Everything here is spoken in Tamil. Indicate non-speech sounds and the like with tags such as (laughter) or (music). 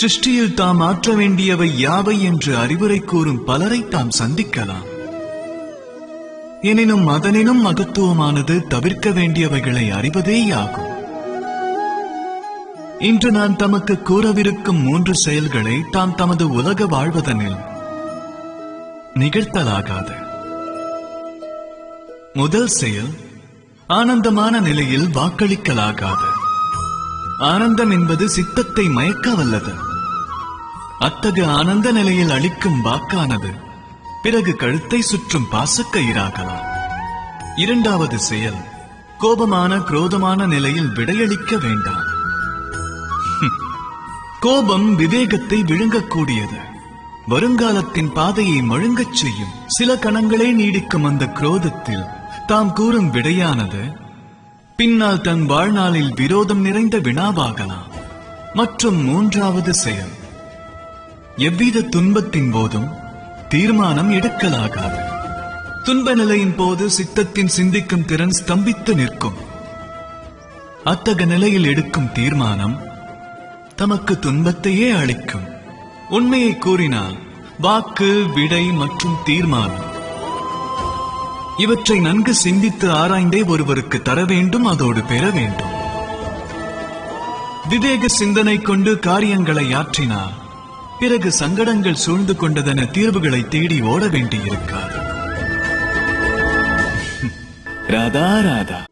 சிருஷ்டியில் தாம் ஆற்ற வேண்டியவை யாவை என்று அறிவுரை கூறும் பலரை தாம் சந்திக்கலாம். எனினும் அதனினும் மகத்துவமானது தவிர்க்க வேண்டியவைகளை அறிவதேயாகும். இன்று நான் தமக்கு கூறவிருக்கும் மூன்று செயல்களை தாம் தமது உலக வாழ்வதனில் நிகழ்த்தலாகாது. முதல் செயல் ஆனந்தமான நிலையில் வாக்களிக்கலாகாது. ஆனந்தம் என்பது சித்தத்தை மயக்க வல்லது அத்தகு ஆனந்த நிலையில் அளிக்கும் வாக்கானது பிறகு கழுத்தை சுற்றும் பாசக்கயிறாகலாம். இரண்டாவது செயல் கோபமான குரோதமான நிலையில் விடையளிக்க வேண்டாம். ஹம். கோபம் விவேகத்தை விழுங்கக்கூடியது. வருங்காலத்தின் பாதையை மழுங்கச் செய்யும். சில கணங்களே நீடிக்கும் அந்த குரோதத்தில் தாம் கூறும் விடையானது பின்னால் தன் வாழ்நாளில் விரோதம் நிறைந்த வினாவாகலாம். மற்றும் மூன்றாவது செயல் எவ்வித துன்பத்தின் போதும் தீர்மானம் எடுக்கலாகாது. துன்ப நிலையின் போது சித்தத்தின் சிந்திக்கும் திறன் ஸ்தம்பித்து நிற்கும். அத்தக நிலையில் எடுக்கும் தீர்மானம் தமக்கு துன்பத்தையே அளிக்கும். உண்மையை கூறினால் வாக்கு விடை மற்றும் தீர்மானம் இவற்றை நன்கு சிந்தித்து ஆராய்ந்தே ஒருவருக்கு தர வேண்டும் அதோடு பெற வேண்டும். விவேக சிந்தனை கொண்டு காரியங்களை ஆற்றினார் பிறகு சங்கடங்கள் சூழ்ந்து கொண்டதென தீர்வுகளை தேடி ஓட வேண்டியிருக்கார் (laughs) ராதா ராதா.